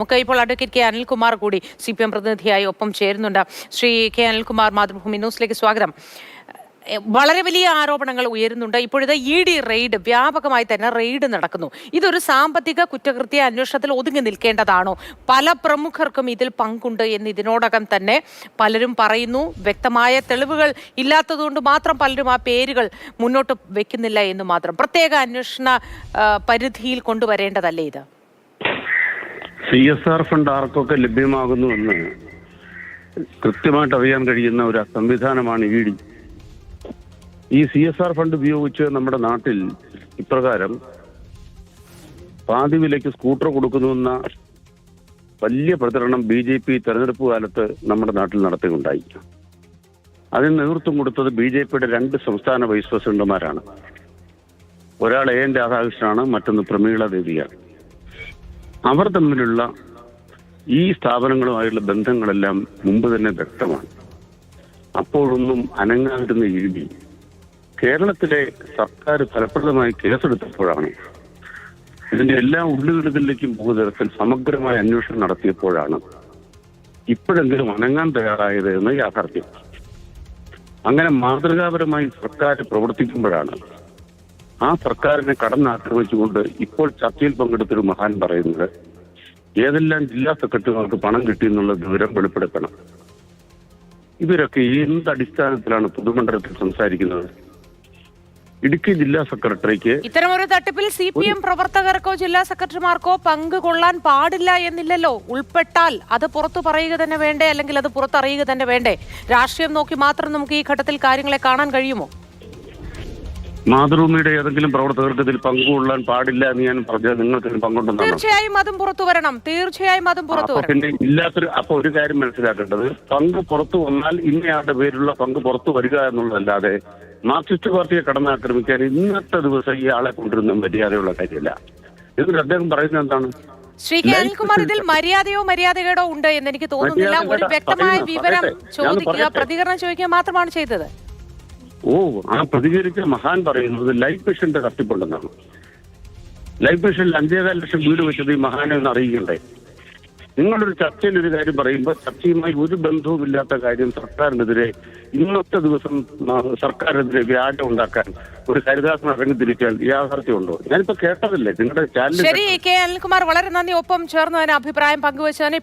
നമുക്ക് ഇപ്പോൾ advocate K Anilkumar കൂടി സി പി എം പ്രതിനിധിയായി ഒപ്പം ചേരുന്നുണ്ട്. ശ്രീ കെ അനിൽകുമാർ മാതൃഭൂമി ന്യൂസിലേക്ക് സ്വാഗതം. വളരെ വലിയ ആരോപണങ്ങൾ ഉയരുന്നുണ്ട്. ഇപ്പോഴത്തെ ഇ ഡി റെയ്ഡ് വ്യാപകമായി തന്നെ റെയ്ഡ് നടക്കുന്നു. ഇതൊരു സാമ്പത്തിക കുറ്റകൃത്യ അന്വേഷണത്തിൽ ഒതുങ്ങി നിൽക്കേണ്ടതാണോ? പല പ്രമുഖർക്കും ഇതിൽ പങ്കുണ്ട് എന്ന് ഇതിനോടകം തന്നെ പലരും പറയുന്നു. വ്യക്തമായ തെളിവുകൾ ഇല്ലാത്തതുകൊണ്ട് മാത്രം പലരും ആ പേരുകൾ മുന്നോട്ട് വെക്കുന്നില്ല എന്ന് മാത്രം. പ്രത്യേക അന്വേഷണ പരിധിയിൽ കൊണ്ടുവരേണ്ടതല്ലേ ഇത്? സി എസ് ആർ ഫണ്ട് ആർക്കൊക്കെ ലഭ്യമാകുന്നുവെന്ന് കൃത്യമായിട്ട് അറിയാൻ കഴിയുന്ന ഒരു സംവിധാനമാണ് ഇ ഡി. ഈ സി എസ് ആർ ഫണ്ട് ഉപയോഗിച്ച് നമ്മുടെ നാട്ടിൽ ഇപ്രകാരം പാതി വിലയ്ക്ക് സ്കൂട്ടർ കൊടുക്കുന്നുവെന്ന വലിയ പ്രചരണം ബി ജെ പി തെരഞ്ഞെടുപ്പ് കാലത്ത് നമ്മുടെ നാട്ടിൽ നടത്തുകയുണ്ടായി അതിന് നേതൃത്വം കൊടുത്തത് ബി ജെ പിയുടെ രണ്ട് സംസ്ഥാന വൈസ് പ്രസിഡന്റുമാരാണ്. ഒരാൾ എ എൻ രാധാകൃഷ്ണനാണ് മറ്റൊന്ന് പ്രമീള ദേവിയാണ് അവർ തമ്മിലുള്ള ഈ സ്ഥാപനങ്ങളുമായുള്ള ബന്ധങ്ങളെല്ലാം മുമ്പ് തന്നെ വ്യക്തമാണ്. അപ്പോഴൊന്നും അനങ്ങാതിരുന്ന ഇ ഡി കേരളത്തിലെ സർക്കാർ ഫലപ്രദമായി കേസെടുത്തപ്പോഴാണ്. ഇതിന്റെ എല്ലാ ഉള്ളുകളിലേക്കും ഭൂതലത്തിൽ സമഗ്രമായ അന്വേഷണം നടത്തിയപ്പോഴാണ് ഇപ്പോഴെങ്കിലും അനങ്ങാൻ തയ്യാറായത് എന്ന് യാഥാർത്ഥ്യം. അങ്ങനെ മാതൃകാപരമായി സർക്കാർ പ്രവർത്തിക്കുമ്പോഴാണ് ആ സർക്കാരിനെ കടന്നാക്രമിച്ചുകൊണ്ട് ഇപ്പോൾ ചർച്ചയിൽ പങ്കെടുത്തൊരു മഹാൻ പറയുന്നത് ഏതെല്ലാം ജില്ലാ സെക്രട്ടറിമാർക്ക് പണം കിട്ടി എന്നുള്ള വിവരം വെളിപ്പെടുത്തണം. ഇവരൊക്കെ എന്ത് അടിസ്ഥാനത്തിലാണ് പൊതുമണ്ഡലത്തിൽ സംസാരിക്കുന്നത്? ഇടുക്കി ജില്ലാ സെക്രട്ടറിക്ക് ഇത്തരമൊരു തട്ടിപ്പിൽ സി പി എം പ്രവർത്തകർക്കോ ജില്ലാ സെക്രട്ടറിമാർക്കോ പങ്ക് കൊള്ളാൻ പാടില്ല എന്നില്ലല്ലോ. ഉൾപ്പെട്ടാൽ അത് പുറത്തു പറയുക തന്നെ വേണ്ടേ? അല്ലെങ്കിൽ അത് പുറത്തറിയുക തന്നെ വേണ്ടേ? രാഷ്ട്രീയം നോക്കി മാത്രം നമുക്ക് ഈ ഘട്ടത്തിൽ കാര്യങ്ങളെ കാണാൻ കഴിയുമോ? മാതൃഭൂമിയുടെ ഏതെങ്കിലും പ്രവർത്തകർക്ക് ഇതിൽ പങ്കുകൊള്ളാൻ പാടില്ല എന്ന് ഞാൻ പറഞ്ഞത് നിങ്ങൾക്ക് ഇതിൽ പങ്കുണ്ടെന്നാണ്. തീർച്ചയായും അതും പുറത്തു വരണം. തീർച്ചയായും അതും പുറത്തു അപ്പൊ വരണം. പിന്നെ ഇല്ലാത്തൊരു അപ്പൊ ഒരു കാര്യം മനസ്സിലാക്കേണ്ടത്. പങ്ക് പുറത്തു വന്നാൽ ഇന്നയാളുടെ പേരിലുള്ള പങ്ക് പുറത്തു വരിക എന്നുള്ളതല്ലാതെ മാർക്സിസ്റ്റ് പാർട്ടിയെ കടന്നാക്രമിക്കാൻ ഇന്നത്തെ ദിവസം ഈ ആളെ കൊണ്ടിരുന്ന മര്യാദയുള്ള കാര്യമല്ല. എന്നിട്ട് അദ്ദേഹം പറയുന്നത് എന്താണ്? ശ്രീ കെ അനിൽകുമാർ ഇതിൽ മര്യാദയോ മര്യാദകേടോ ഉണ്ട് എന്ന് എനിക്ക് തോന്നുന്നില്ല. ഒരു വ്യക്തമായ വിവരം ചോദിക്കുക പ്രതികരണം ചോദിക്കുക മാത്രമാണ് ചെയ്തത്. ഓ ആ പ്രതികരിച്ച മഹാൻ പറയുന്നത് ലൈഫ് മിഷന്റെ തട്ടിപ്പുണ്ടെന്നാണ്. ലൈഫ് മിഷനിൽ അഞ്ചേകാൽ ലക്ഷം വീട് വെച്ചത് ഈ മഹാനെ ഒന്ന് അറിയിക്കണ്ടേ? നിങ്ങളൊരു ചർച്ചയിൽ ഒരു കാര്യം പറയുമ്പോൾ ചർച്ചയുമായി ഒരു ബന്ധവുമില്ലാത്ത കാര്യം സർക്കാരിനെതിരെ ഇന്നത്തെ ദിവസം സർക്കാരിനെതിരെ വ്യാജം ഉണ്ടാക്കാൻ ഒരു ഹരിദാസൻ ഇറങ്ങി തിരിച്ചാൽ യാഥാർത്ഥ്യമുണ്ടോ? ഞാനിപ്പോ കേട്ടതല്ലേ നിങ്ങളുടെ ചാനൽ ശരി കെ അനിൽകുമാർ വളരെ നന്ദി. ഒപ്പം ചേർന്നതിന് അഭിപ്രായം പങ്കുവച്ചതിന്